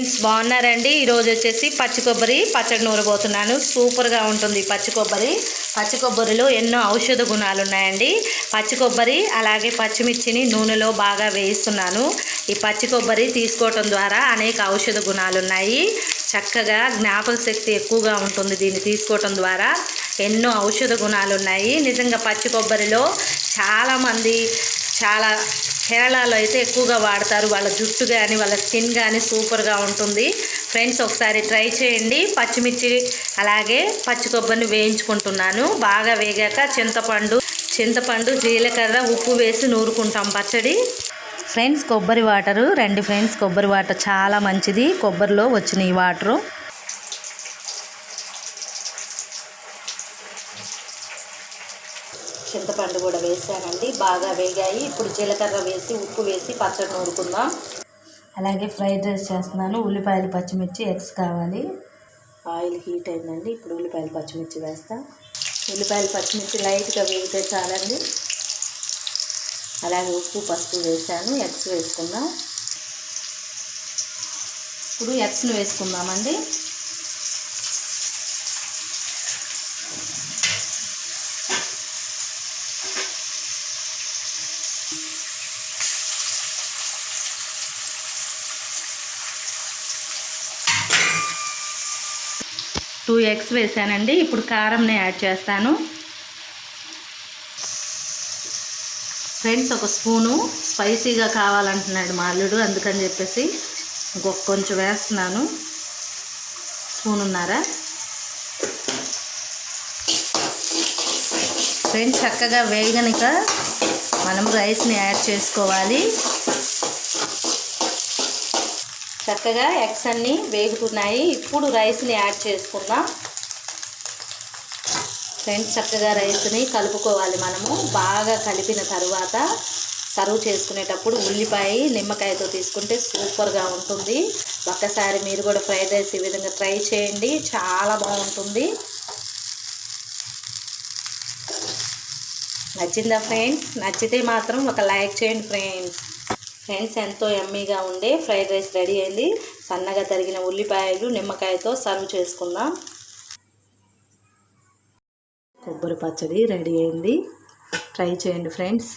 Friends బాగున్నారండి? ఈరోజు వచ్చేసి పచ్చి కొబ్బరి పచ్చడి నూరబోతున్నాను. సూపర్గా ఉంటుంది పచ్చి కొబ్బరి. పచ్చి కొబ్బరిలో ఎన్నో ఔషధ గుణాలు ఉన్నాయండి. పచ్చి కొబ్బరి అలాగే పచ్చిమిర్చిని నూనెలో బాగా వేయిస్తున్నాను. ఈ పచ్చి కొబ్బరి తీసుకోవటం ద్వారా అనేక ఔషధ గుణాలు ఉన్నాయి. చక్కగా జ్ఞాపక శక్తి ఎక్కువగా ఉంటుంది దీన్ని తీసుకోవటం ద్వారా. ఎన్నో ఔషధ గుణాలు ఉన్నాయి. నిజంగా పచ్చి కొబ్బరిలో చాలామంది చాలా కేరళలో అయితే ఎక్కువగా వాడతారు. వాళ్ళ జుట్టు కానీ వాళ్ళ స్కిన్ కానీ సూపర్గా ఉంటుంది. ఫ్రెండ్స్ ఒకసారి ట్రై చేయండి. పచ్చిమిర్చి అలాగే పచ్చి కొబ్బరిని వేయించుకుంటున్నాను. బాగా వేగాక చింతపండు చింతపండు జీలకర్ర ఉప్పు వేసి నూరుకుంటాం పచ్చడి. ఫ్రెండ్స్ కొబ్బరి వాటరు. రెండు ఫ్రెండ్స్ కొబ్బరి వాటర్ చాలా మంచిది. కొబ్బరిలో వచ్చిన ఈ వాటరు. చింతపండు కూడా వేసానండి. బాగా వేగాయి. ఇప్పుడు జీలకర్ర వేసి ఉప్పు వేసి పచ్చడి నూరుకుందాం. అలాగే ఫ్రైడ్ రైస్ చేస్తున్నాను. ఉల్లిపాయలు పచ్చిమిర్చి ఎగ్స్ కావాలి. ఆయిల్ హీట్ అయిందండి. ఇప్పుడు ఉల్లిపాయలు పచ్చిమిర్చి వేస్తా. ఉల్లిపాయలు పచ్చిమిర్చి లైట్గా వేగితే చాలండి. అలాగే ఉప్పు పసుపు వేసాను. ఎగ్స్ వేసుకుందాం. ఇప్పుడు ఎగ్స్ను వేసుకుందామండి. టూ ఎగ్స్ వేసానండి. ఇప్పుడు కారంని యాడ్ చేస్తాను. ఫ్రెండ్స్ ఒక స్పూను స్పైసీగా కావాలంటున్నాడు మా అల్లుడు అందుకని చెప్పేసి ఇంకొక కొంచెం వేస్తున్నాను. స్పూన్ ఉన్నారా ఫ్రెండ్స్ చక్కగా వేగనిక మనం రైస్ని యాడ్ చేసుకోవాలి. చక్కగా ఎగ్స్ అన్నీ వేగుతున్నాయి. ఇప్పుడు రైస్ని యాడ్ చేసుకుందాం. ఫ్రెండ్స్ చక్కగా రైస్ని కలుపుకోవాలి మనము. బాగా కలిపిన తర్వాత సర్వ్ చేసుకునేటప్పుడు ఉల్లిపాయ నిమ్మకాయతో తీసుకుంటే సూపర్గా ఉంటుంది. ఒక్కసారి మీరు కూడా ఫ్రైడ్ రైస్ ఈ విధంగా ట్రై చేయండి. చాలా బాగుంటుంది. నచ్చిందా ఫ్రెండ్స్? నచ్చితే మాత్రం ఒక లైక్ చేయండి ఫ్రెండ్స్. ఫ్రెండ్స్ ఎంతో ఎమ్మీగా ఉండే ఫ్రైడ్ రైస్ రెడీ అయింది. సన్నగా తరిగిన ఉల్లిపాయలు నిమ్మకాయతో సర్వ్ చేసుకుందాం. కొబ్బరి పచ్చడి రెడీ అయింది. ట్రై చేయండి ఫ్రెండ్స్.